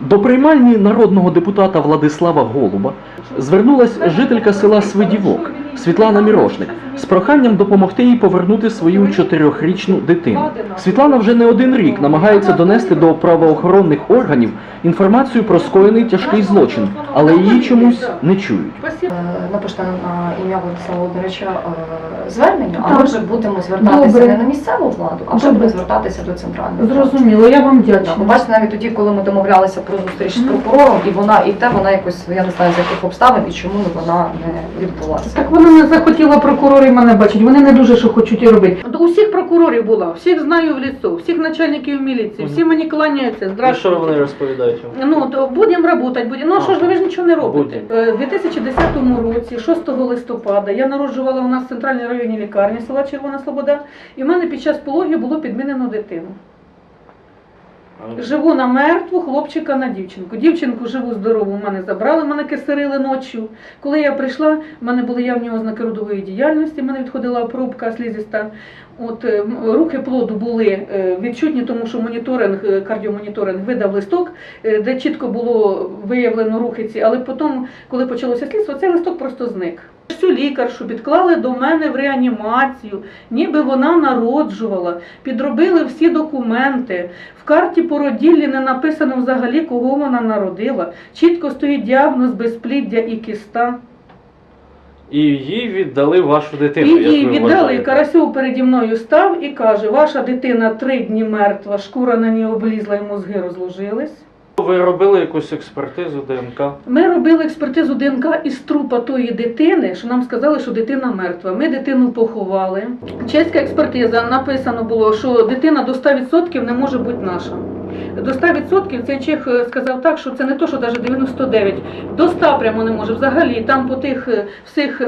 До приймальні народного депутата Владислава Голуба звернулась жителька села Свидівок Світлана Мірошник з проханням допомогти їй повернути свою чотирьохрічну дитину. Світлана вже не один рік намагається донести до правоохоронних органів інформацію про скоєний тяжкий злочин, але її чомусь не чують. Е, напишете на ім'я Владислава Володимировича е, звернення, а ми вже будемо звертатися Добре. не на місцеву владу, а вже Добре. будемо звертатися до центральної влади. Зрозуміло, я вам Так, ви бачите, навіть тоді, коли ми домовлялися про зустріч з прокурором, і вона і те, вона якось я не знаю з яких обставин і чому вона не відбулася. Так вона не захотіла прокурори мене бачить. Вони не дуже що хочуть і робити. До усіх прокурорів була, всіх знаю в лісу, всіх начальників міліції, всі мені кланяються. Здравствуйте. вони розповідають? Ну, то будемо працювати, будемо. Ну, що ж ви ж нічого не робите? Е, У 2010 році, 6 листопада, я народжувала у нас в центральній районній лікарні села Червона Слобода, і в мене під час пологів було підмінено дитину. Живу на мертву, хлопчика на дівчинку. Дівчинку живу здорову, в мене забрали, мене кисарили ночі. Коли я прийшла, в мене були явні ознаки родової діяльності, в мене відходила пробка слізиста. От е, рухи плоду були е, відчутні, тому що моніторинг, е, кардіомоніторинг видав листок, де чітко було виявлено рухи ці, але потім, коли почалося слідство, цей листок просто зник. Цю лікаршу підклали до мене в реанімацію, ніби вона народжувала, підробили всі документи. В карті породіллі не написано взагалі, кого вона народила. Чітко стоїть діагноз безпліддя і кіста. І їй віддали вашу дитину. як їй віддали, вважаєте. Карасьов переді мною став і каже, ваша дитина три дні мертва, шкура на ній облізла і мозги розложились. Ви робили якусь експертизу ДНК? Ми робили експертизу ДНК із трупа тої дитини, що нам сказали, що дитина мертва. Ми дитину поховали. Чеська експертиза написано було, що дитина до 100% не може бути наша. До 100% цей чех е, сказав так, що це не то, що навіть 99. До 100 прямо не може. Взагалі, там по тих е, всіх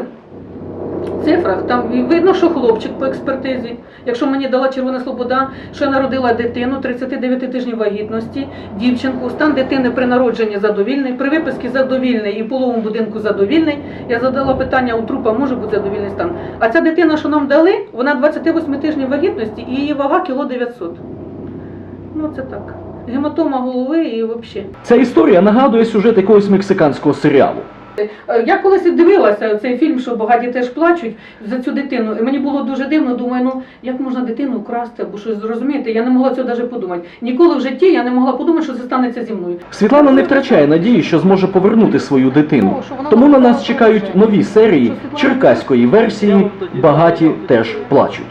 цифрах, там видно, що хлопчик по експертизі. Якщо мені дала Червона Слобода, що я народила дитину 39 тижнів вагітності, дівчинку, стан дитини при народженні задовільний, при виписці задовільний і половому будинку задовільний. Я задала питання, у трупа може бути задовільний стан. А ця дитина, що нам дали, вона 28 тижнів вагітності і її вага кіло 900. Ну це так. Гематома голови і взагалі. Ця історія нагадує сюжет якогось мексиканського серіалу. Е, Я колись дивилася цей фільм, що багаті теж плачуть за цю дитину. І мені було дуже дивно, думаю, ну як можна дитину вкрасти або щось зрозуміти. Я не могла цього навіть подумати. Ніколи в житті я не могла подумати, що це станеться зі мною. Світлана не втрачає надії, що зможе повернути свою дитину. Тому на нас чекають нові серії черкаської версії Багаті теж плачуть.